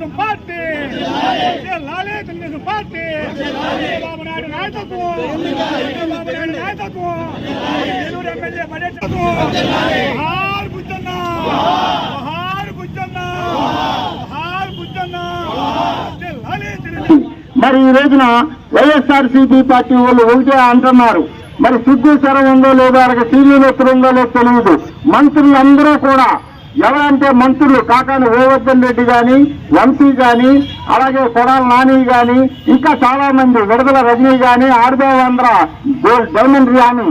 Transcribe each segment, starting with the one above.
Telugu Desam party. లాలే Telugu Desam party. Chandrababu Naidu నాయకత్వం. చంద్రబాబు నాయుడు నాయకత్వం నెల్లూరు ఎమ్మెల్యే హార్ హార్ హార్ లాలే తెలుగుదేశం. మరి ఈ రోజున వైఎస్ఆర్ సిపి పార్టీ వాళ్ళు ఒకటే అంటున్నారు. మరి సిద్ధు స్వరం ఉందో లేదో అలాగే సీనియర్ ఎక్కడ ఉందో లేదో తెలియదు. మంత్రులందరూ కూడా ఎవరంటే మంత్రులు కాకాని గోవర్ధన్ రెడ్డి కానీ వంశీ కానీ అలాగే కొడాల నాని కానీ ఇంకా చాలా మంది విడుదల రజనీ కానీ ఆర్దేవేంద్ర డైమండ్ గాని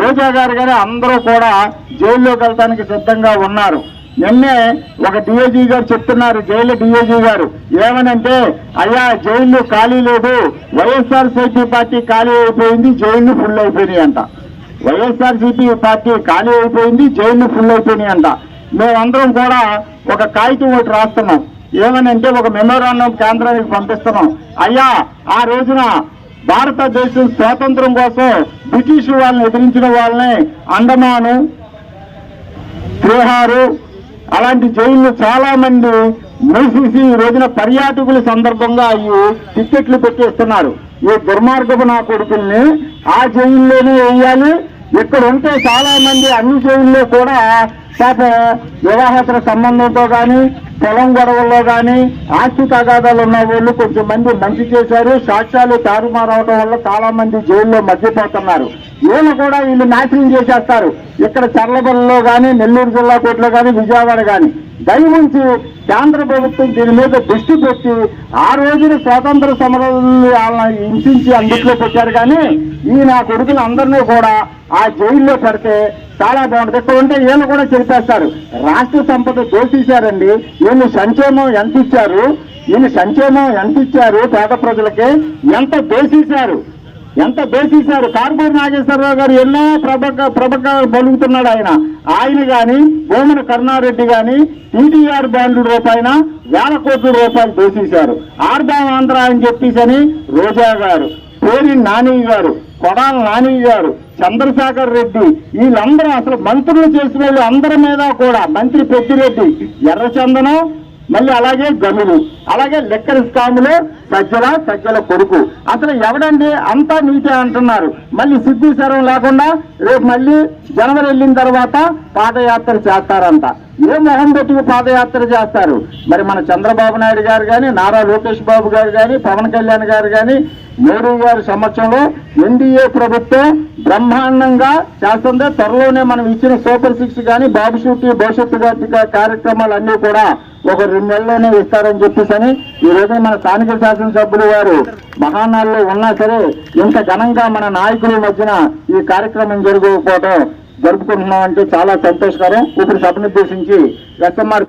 రోజా గారు కానీ అందరూ కూడా జైల్లోకి వెళ్ళడానికి సిద్ధంగా ఉన్నారు. నిన్నే ఒక డిఐజీ గారు చెప్తున్నారు జైలు డిఐజీ గారు. ఏమనంటే అయ్యా జైలు ఖాళీ లేదు వైఎస్ఆర్ సిపి పార్టీ ఖాళీ అయిపోయింది జైలు ఫుల్ అయిపోయినాయి అంట. వైఎస్ఆర్ సిపి పార్టీ ఖాళీ అయిపోయింది జైలు ఫుల్ అయిపోయినాయి అంట. మేమందరం కూడా ఒక కాగితం ఒకటి రాస్తున్నాం. ఏమనంటే ఒక మెమోరాండం కేంద్రానికి పంపిస్తున్నాం. అయ్యా ఆ రోజున భారతదేశం స్వాతంత్రం కోసం బ్రిటిష్ వాళ్ళని ఎదిరించిన వాళ్ళని అండమాను త్రిహారు అలాంటి జైళ్ళు చాలా మంది మూసేసి ఈ రోజున పర్యాటకుల సందర్భంగా అవి టిక్కెట్లు పెట్టేస్తున్నారు. ఈ దుర్మార్గపు నా కొడుకుల్ని ఆ జైల్లోనే వేయాలి. ఇక్కడ ఉంటే చాలా మంది అన్ని జైల్లో కూడా పాప వివాహేతర సంబంధంతో కానీ పొలం గొడవల్లో కానీ ఆస్తి తగాదాలు ఉన్న వాళ్ళు కొంచెం మంది మంచి చేశారు. సాక్ష్యాలు తారుమారవడం వల్ల చాలా మంది జైల్లో మర్చిపోతున్నారు. వీళ్ళు కూడా వీళ్ళు నాశనం చేసేస్తారు. ఇక్కడ చర్లబల్లిలో కానీ నెల్లూరు జిల్లా కోర్టులో కానీ విజయవాడ కానీ దయవుంచి కేంద్ర ప్రభుత్వం దీని మీద దృష్టి పెట్టి ఆ రోజున స్వాతంత్ర సమరాలను వాళ్ళని హింసించి అందుట్లో పెట్టారు కానీ ఈ నా కొడుకులు అందరినీ కూడా ఆ జైల్లో పెడితే చాలా బాగుంటుంది. ఇక్కడ ఉంటే వీళ్ళు కూడా చెప్పేస్తారు రాష్ట్ర సంపద దోషించారండి. వీళ్ళు సంక్షేమం ఎంత ఇచ్చారు? వీళ్ళు సంక్షేమం ఎంత ఇచ్చారు పేద ప్రజలకి? ఎంత దోషించారు? ఎంత దోషించారు కార్పూర్ నాగేశ్వరరావు గారు ఎన్నో ప్రభక ప్రభకాలు పలుకుతున్నాడు ఆయన. ఆయన కానీ భూమన కరుణారెడ్డి కానీ టీటీఆర్ బాండ్ల రూపాయన వేల కోట్ల రూపాయలు దోషించారు ఆర్దాం ఆంధ్ర అని చెప్పేసి రోజా గారు పేరి నాని గారు కొడాల నాని గారు చంద్రశేఖర్ రెడ్డి వీళ్ళందరూ అసలు మంత్రులు చేసిన వాళ్ళు అందరి మీద కూడా మంత్రి పెద్దిరెడ్డి ఎర్రచందనం మళ్ళీ అలాగే గనులు అలాగే లెక్కల స్కాములు సజ్జల సజ్జల కొడుకు. అసలు ఎవడండి అంతా నీటే అంటున్నారు. మళ్ళీ సిద్ధి లేకుండా రేపు మళ్ళీ జనవరి వెళ్ళిన తర్వాత పాదయాత్ర చేస్తారంట. ఏ మొహం పెట్టుకు పాదయాత్ర చేస్తారు? మరి మన చంద్రబాబు నాయుడు గారు కానీ నారా లోకేష్ బాబు గారు కానీ పవన్ కళ్యాణ్ గారు కానీ మోడీ గారి సమక్షంలో ఎన్డీఏ ప్రభుత్వం బ్రహ్మాండంగా చేస్తుంది. త్వరలోనే మనం ఇచ్చిన సూపర్ సిక్స్ కానీ బాబు షూటి భవిష్యత్తు గారి కార్యక్రమాలు అన్నీ కూడా ఒక రెండు నెలల్లోనే ఇస్తారని చెప్పేసి ఈ రోజు మన స్థానిక శాసనసభ్యులు వారు మహానాల్లో ఉన్నా సరే ఇంత ఘనంగా మన నాయకుల మధ్యన ఈ కార్యక్రమం జరగకపోవడం జరుపుకుంటున్నాం అంటే చాలా సంతోషకరం. ఇప్పుడు సభనుద్దేశించి ఎస్ఎంఆర్